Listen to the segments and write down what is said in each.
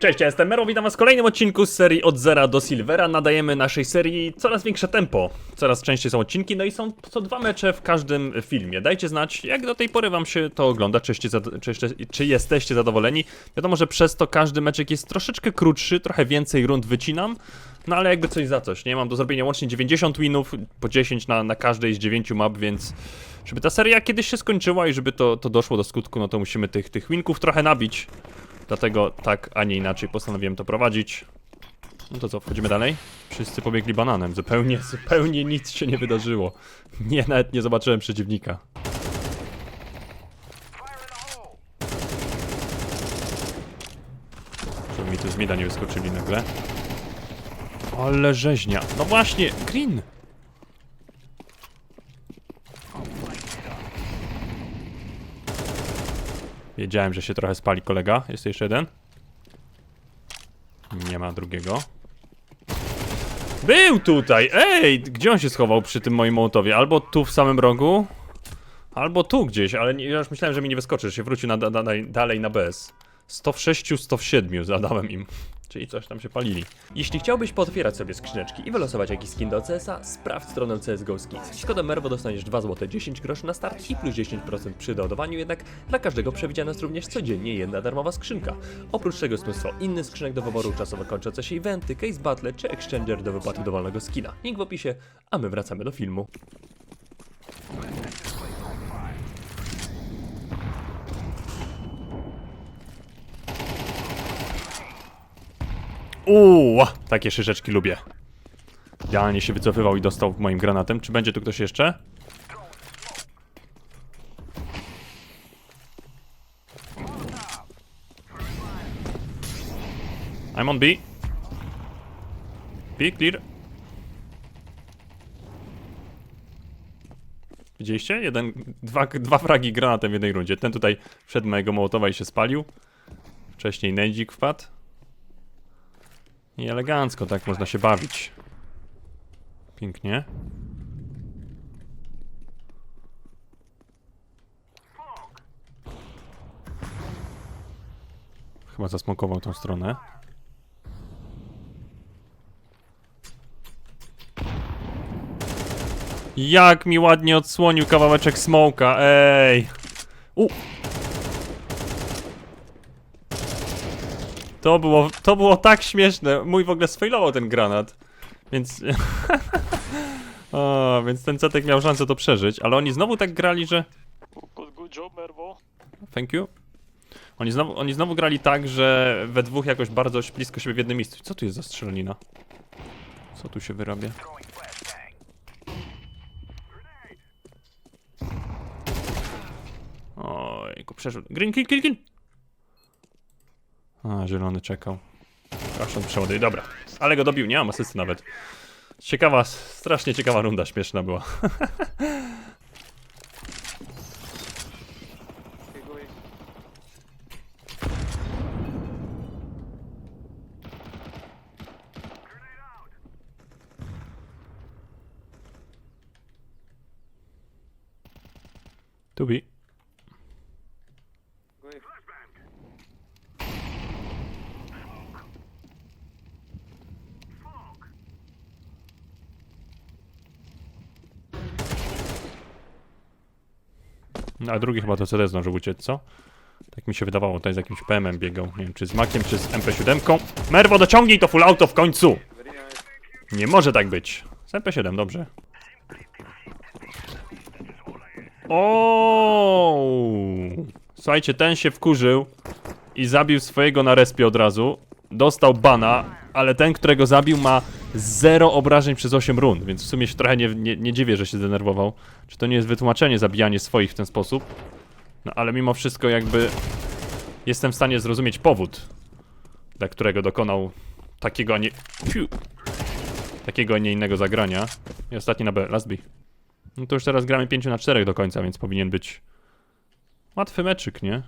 Cześć, ja jestem Mero, witam was w kolejnym odcinku z serii Od Zera do Silvera. Nadajemy naszej serii coraz większe tempo, coraz częściej są odcinki, no i są co dwa mecze w każdym filmie. Dajcie znać, jak do tej pory wam się to ogląda, czy, czy, czy jesteście zadowoleni. Wiadomo, że przez to każdy meczek jest troszeczkę krótszy, trochę więcej rund wycinam, no ale jakby coś za coś, nie? Mam do zrobienia łącznie 90 winów, po 10 na, na każdej z 9 map, więc żeby ta seria kiedyś się skończyła i żeby to, to doszło do skutku, no to musimy tych, tych winków trochę nabić. Dlatego tak, a nie inaczej postanowiłem to prowadzić. No to co, wchodzimy dalej? Wszyscy pobiegli bananem. Zupełnie, zupełnie nic się nie wydarzyło. Nie, nawet nie zobaczyłem przeciwnika. Żeby mi tu z mida nie wyskoczyli nagle. Ale rzeźnia. No właśnie, green! Wiedziałem, że się trochę spali kolega. Jest jeszcze jeden? Nie ma drugiego. Był tutaj! Ej! Gdzie on się schował przy tym moim mołotowie? Albo tu w samym rogu, albo tu gdzieś, ale nie, już myślałem, że mi nie wyskoczy, że się wrócił na, da, dalej, dalej na BS. 100 w 6, 100 w 7 zadałem im. Czyli coś tam się palili. Jeśli chciałbyś potwierać sobie skrzyneczki i wylosować jakiś skin do CS-a, sprawdź stronę CSGO Skins. Z kodem MERWO dostaniesz 2 zł 10 groszy na start i plus 10% przy doładowaniu, jednak dla każdego przewidziana jest również codziennie jedna darmowa skrzynka. Oprócz tego jest mnóstwo innych skrzynek do wyboru, czasowo kończące się eventy, case battle czy exchanger do wypłaty dowolnego skina. Link w opisie, a my wracamy do filmu. Uuu, takie szyszeczki lubię. Idealnie się wycofywał i dostał moim granatem. Czy będzie tu ktoś jeszcze? I'm on B. B, clear. Widzieliście? Jeden, dwa, dwa fragi granatem w jednej rundzie. Ten tutaj wszedł mojego mołotowa i się spalił. Wcześniej Nędzik wpadł. I elegancko, tak można się bawić. Pięknie. Chyba zasmokował tą stronę. Jak mi ładnie odsłonił kawałeczek smoka, ej! U! To było, to było tak śmieszne. Mój w ogóle sfailował ten granat. Więc... o, więc ten cetek miał szansę to przeżyć, ale oni znowu tak grali, że... Good, job. Thank you. Oni znowu, oni znowu grali tak, że we dwóch jakoś bardzo blisko siebie w jednym miejscu. Co tu jest za strzelanina? Co tu się wyrabia? Ojku, przeszedł. Green, kill, kill, kill! A, zielony czekał. On przeładuje. Dobra, ale go dobił, nie mam asysty nawet. Ciekawa, strasznie ciekawa runda, śmieszna była. a drugi chyba to CD zdążył uciec, co? Tak mi się wydawało, tutaj z jakimś PM-em biegał. Nie wiem, czy z Makiem, czy z MP7. Merwo, dociągnij to full auto w końcu! Nie może tak być. Z MP7, dobrze. O! Słuchajcie, ten się wkurzył i zabił swojego na respie od razu. Dostał bana, ale ten, którego zabił, ma zero obrażeń przez 8 rund, więc w sumie się trochę nie, nie, nie dziwię, że się zdenerwował. Czy to nie jest wytłumaczenie zabijanie swoich w ten sposób? No ale mimo wszystko jakby jestem w stanie zrozumieć powód, dla którego dokonał takiego, a nie... Takiego, a nie innego zagrania. I ostatni na B, last B. No to już teraz gramy 5 na 4 do końca, więc powinien być łatwy meczyk, nie?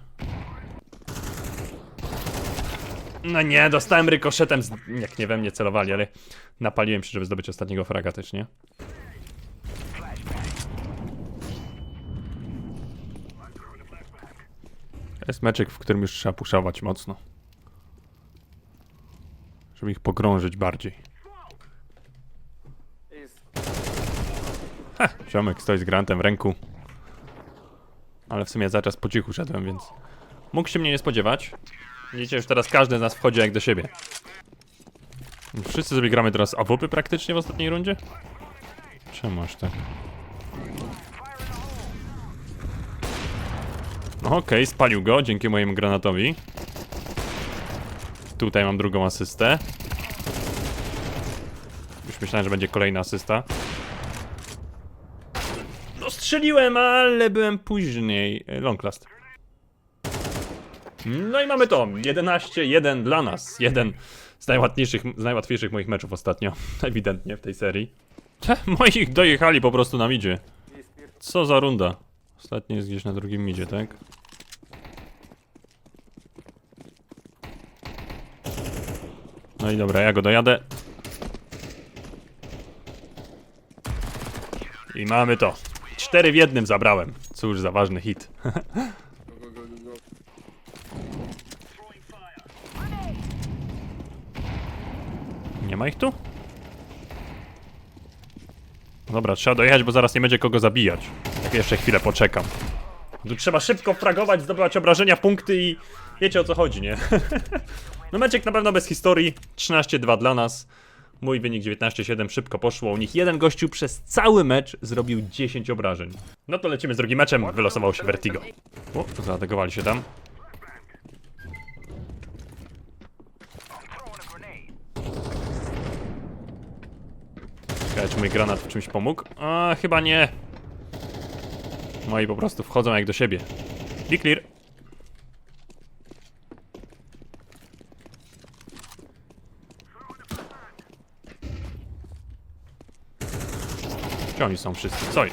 No nie, dostałem rykoszetem, z... jak nie we mnie celowali, ale napaliłem się, żeby zdobyć ostatniego fraga też, nie? Jest meczyk, w którym już trzeba puszować mocno. Żeby ich pogrążyć bardziej. Ha, ziomek stoi z grantem w ręku. Ale w sumie za czas po cichu szedłem, więc... Mógł się mnie nie spodziewać. Widzicie, już teraz każdy z nas wchodzi jak do siebie. Wszyscy sobie gramy teraz AWP praktycznie w ostatniej rundzie? Czemu aż tak? No Okej, spalił go dzięki mojemu granatowi. Tutaj mam drugą asystę. Już myślałem, że będzie kolejna asysta. No strzeliłem, ale byłem później. Long last. No i mamy to. 11-1 dla nas. Jeden z najłatwiejszych, z najłatwiejszych moich meczów ostatnio. Ewidentnie w tej serii. Cze, Moich dojechali po prostu na midzie. Co za runda. Ostatni jest gdzieś na drugim midzie, tak? No i dobra, ja go dojadę. I mamy to. Cztery w jednym zabrałem. Cóż za ważny hit. Nie ma ich tu? Dobra, trzeba dojechać, bo zaraz nie będzie kogo zabijać. Tak jeszcze chwilę poczekam. Tu trzeba szybko fragować, zdobywać obrażenia, punkty i wiecie o co chodzi, nie? no meczek na pewno bez historii. 13-2 dla nas. Mój wynik 19-7 szybko poszło. U nich jeden gościu przez cały mecz zrobił 10 obrażeń. No to lecimy z drugim meczem. Wylosował się Vertigo. O, zaatakowali się tam. Ciekawe, czy mój granat w czymś pomógł? A, chyba nie. Moi po prostu wchodzą jak do siebie. Be clear. Gdzie oni są wszyscy? Co?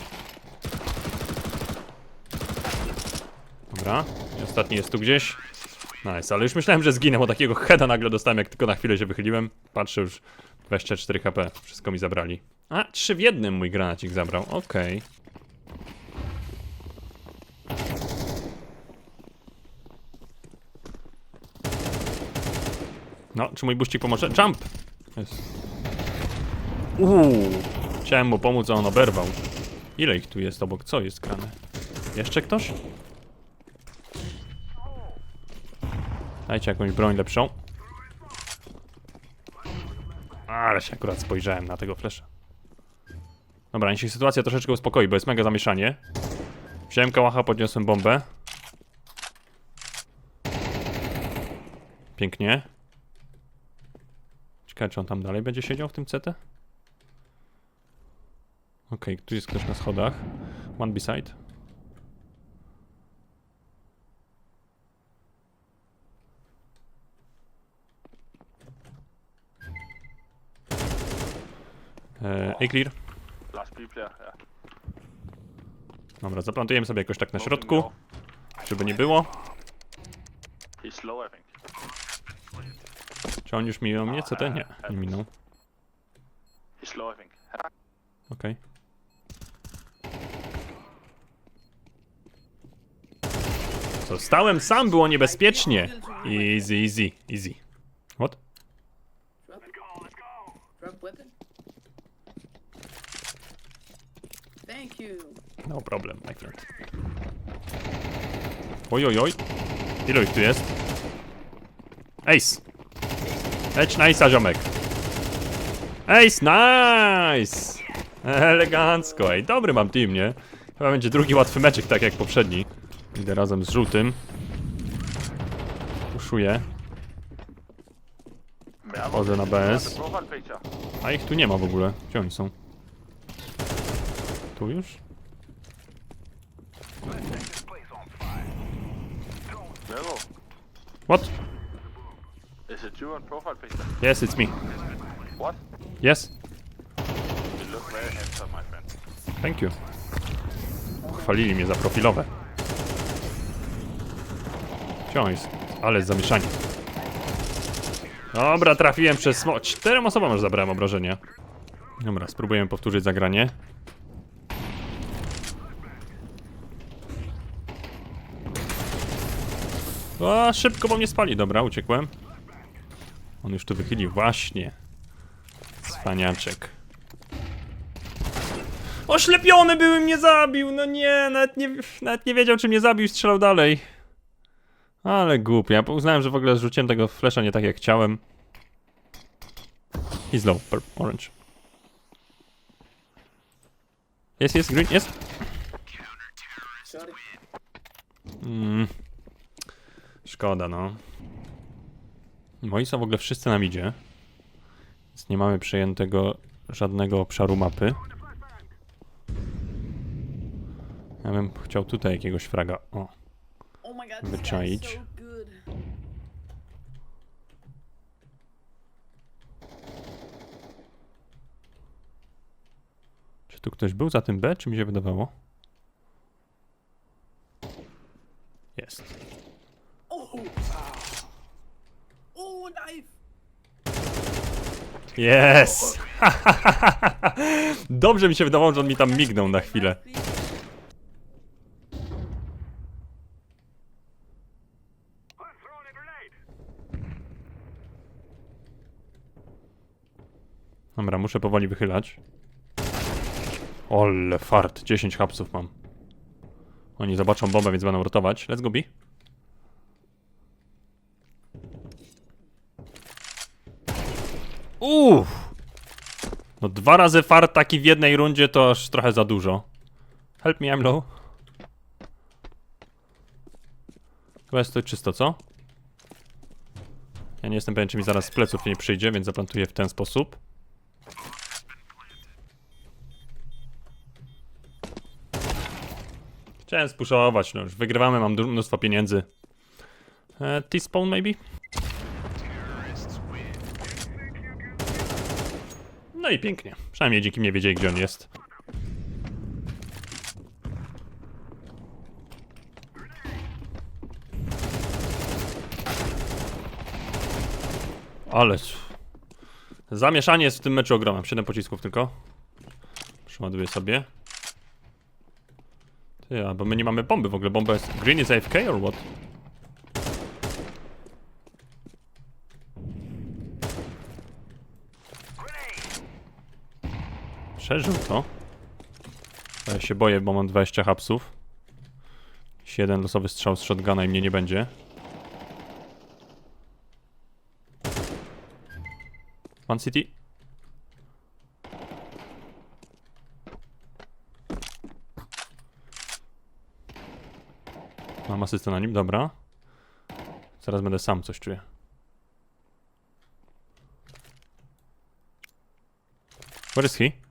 Dobra. I ostatni jest tu gdzieś. Nice, ale już myślałem, że zginę, bo takiego heada nagle dostałem, jak tylko na chwilę się wychyliłem. Patrzę już 24 HP. Wszystko mi zabrali. A, trzy w jednym mój granacik zabrał. Okej. No, czy mój buścik pomoże? Jump! Jest. Uuu. Chciałem mu pomóc, a on oberwał. Ile ich tu jest obok? Co jest grane? Jeszcze ktoś? Dajcie jakąś broń lepszą. Ale się akurat spojrzałem na tego flesza. Dobra, niech się sytuacja troszeczkę uspokoi, bo jest mega zamieszanie. Wziąłem kałacha, podniosłem bombę. Pięknie. Ciekawe, czy on tam dalej będzie siedział w tym CT? Okej, tu jest ktoś na schodach. One beside. Eee, clear. Last B player, ja. Dobra, zaplantujemy sobie jakoś tak na środku, żeby nie było. He's slow, I think. Czy on już minął mnie? CT? Nie, nie minął. He's I think. Okej. Zostałem sam, było niebezpiecznie. Easy, easy, easy. What? Drop weapon? No problem, my friend. Oj, oj, oj. Ilu ich tu jest? Ace. Leć nice'a, ziomek. Ace, nice! Elegancko, ej, dobry mam team, nie? Chyba będzie drugi łatwy meczek, tak jak poprzedni. Idę razem z żółtym. Puszuję. Wchodzę na BS. A ich tu nie ma w ogóle. Gdzie oni są? Tu już? Level. What? Is it you on profile picture? Yes, it's me. What? Yes, You look very handsome, my friend. thank you. Chwalili mnie za profilowe. Jest? Ale zamieszanie. Dobra, trafiłem przez smo... Czterem osobom już zabrałem obrażenia. Dobra, spróbujemy powtórzyć zagranie. O, szybko, bo mnie spali. Dobra, uciekłem. On już tu wychylił, właśnie. Cwaniaczek. Oślepiony były, mnie zabił! No nie, nawet nie, nawet nie wiedział, czy mnie zabił i strzelał dalej. Ale głupie, ja uznałem, że w ogóle zrzuciłem tego flesza nie tak jak chciałem. He's low, orange. Jest, jest, green, jest. Mm. Szkoda, no. Moi są w ogóle wszyscy nam idzie. Więc nie mamy przejętego żadnego obszaru mapy. Ja bym chciał tutaj jakiegoś fraga. O, Oh Wyczaić. czy tu ktoś był za tym B, czy mi się wydawało? Jest. Oh! Oh, knife! Yes! Dobrze mi się wydawało, że on mi tam mignął na chwilę. Dobra, muszę powoli wychylać. Ole fart, 10 hapsów mam. Oni zobaczą bombę, więc będą rotować. Let's go B. Uff! No dwa razy fart taki w jednej rundzie to aż trochę za dużo. Help me, I'm low. Chyba jest to czysto, co? Ja nie jestem pewien, czy mi zaraz z pleców nie przyjdzie, więc zaplantuję w ten sposób. Chciałem spuszować, no już wygrywamy, mam mnóstwo pieniędzy. E, T-spawn maybe? No i pięknie. Przynajmniej dzięki mnie wiedzieli, gdzie on jest. Ale... Zamieszanie jest w tym meczu ogromne. 7 pocisków tylko. Przeładuję sobie. Ty, a bo my nie mamy bomby w ogóle. Bomba jest... Green is AFK or what? Przeżył to. Ja się boję, bo mam 20 hapsów. Jeden losowy strzał z shotguna i mnie nie będzie. One city. Mam asystę na nim, dobra. Zaraz będę sam coś czuję. Where is he?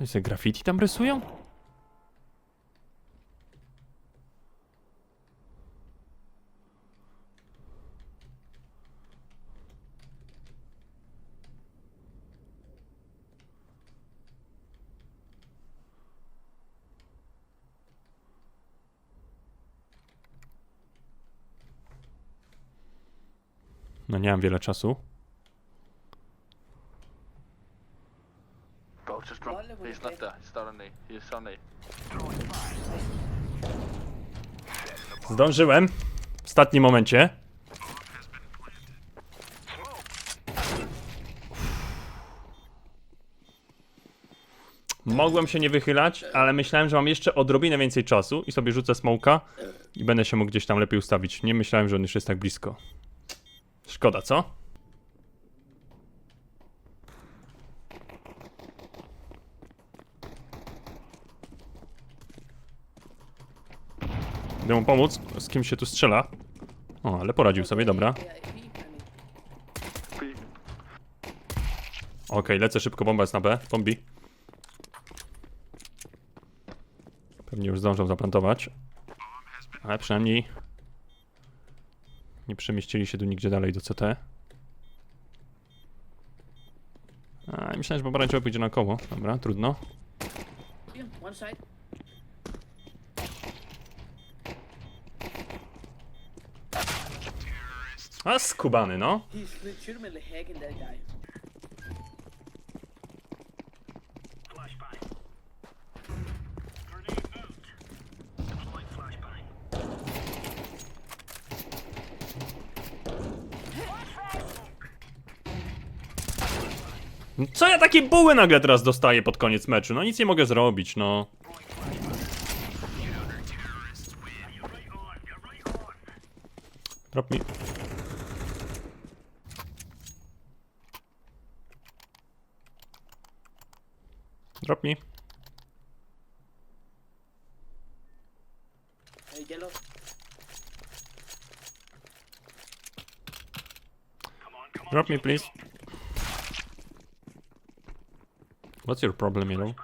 Co jest, graffiti tam rysują? No nie mam wiele czasu. Zdążyłem. W ostatnim momencie. Mogłem się nie wychylać, ale myślałem, że mam jeszcze odrobinę więcej czasu i sobie rzucę smoka i będę się mógł gdzieś tam lepiej ustawić. Nie myślałem, że on już jest tak blisko. Szkoda, co? Idę mu pomóc, z kim się tu strzela. O, ale poradził sobie, dobra. Okej, lecę szybko, bomba jest na B. Bombi. Pewnie już zdążą zaplantować. Ale przynajmniej nie przemieścili się tu nigdzie dalej do CT. A, myślałem, że pomarańczowy pójdzie na koło. Dobra, trudno. A skubany, no. Co ja takie buły nagle teraz dostaję pod koniec meczu? No nic nie mogę zrobić, no. Drop mi Drop mi. Hey, yellow. Drop me, please. What's your problem, Yellow?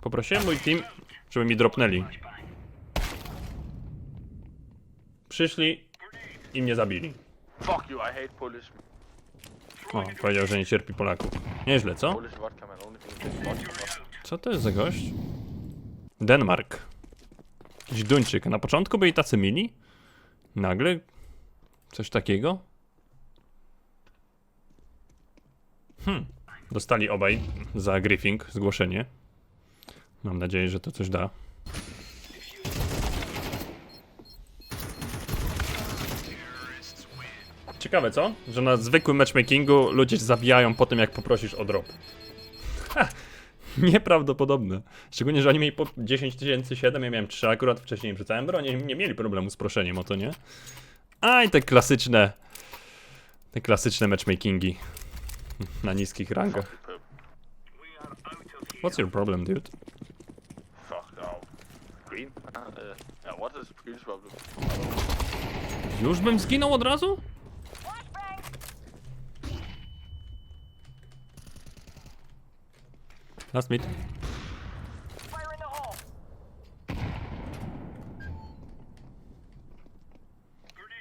Poprosiłem mój team, żeby mi dropnęli. Przyszli i mnie zabili. Fuck you, I hate Polish. O, powiedział, że nie cierpi Polaków. Nieźle, co? Co to jest za gość? Denmark. Jakiś Duńczyk. Na początku byli tacy mili? Nagle? Coś takiego? Hmm. Dostali obaj za griefing, zgłoszenie. Mam nadzieję, że to coś da. Ciekawe co? Że na zwykłym matchmakingu ludzie zabijają po tym jak poprosisz o drop. Nieprawdopodobne. Szczególnie, że oni mieli po 10 tysięcy 7, ja miałem 3 akurat wcześniej rzucałem broń, oni nie mieli problemu z proszeniem o to, nie? A i te klasyczne, te klasyczne matchmakingi na niskich rangach. What's your problem, dude? Już bym zginął od razu? Last meet.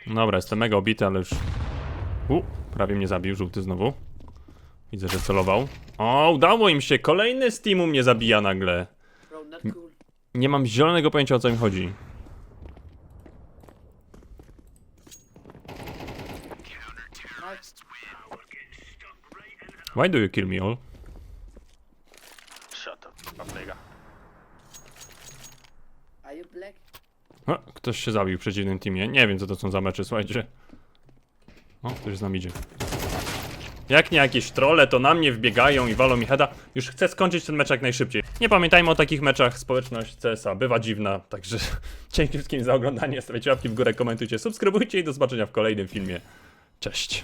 Dobra, jestem mega obity, ale już... U, prawie mnie zabił, żółty znowu. Widzę, że celował. O, udało im się! Kolejny z teamu mnie zabija nagle. Nie mam zielonego pojęcia o co im chodzi. Why do you kill me all? O, ktoś się zabił w przeciwnym teamie. Nie wiem, co to są za mecze, słuchajcie. O, ktoś z nami idzie. Jak nie jakieś trolle, to na mnie wbiegają i walą mi heada. Już chcę skończyć ten mecz jak najszybciej. Nie pamiętajmy o takich meczach. Społeczność CSA bywa dziwna, także dzięki wszystkim za oglądanie. Stawiajcie łapki w górę, komentujcie, subskrybujcie i do zobaczenia w kolejnym filmie. Cześć.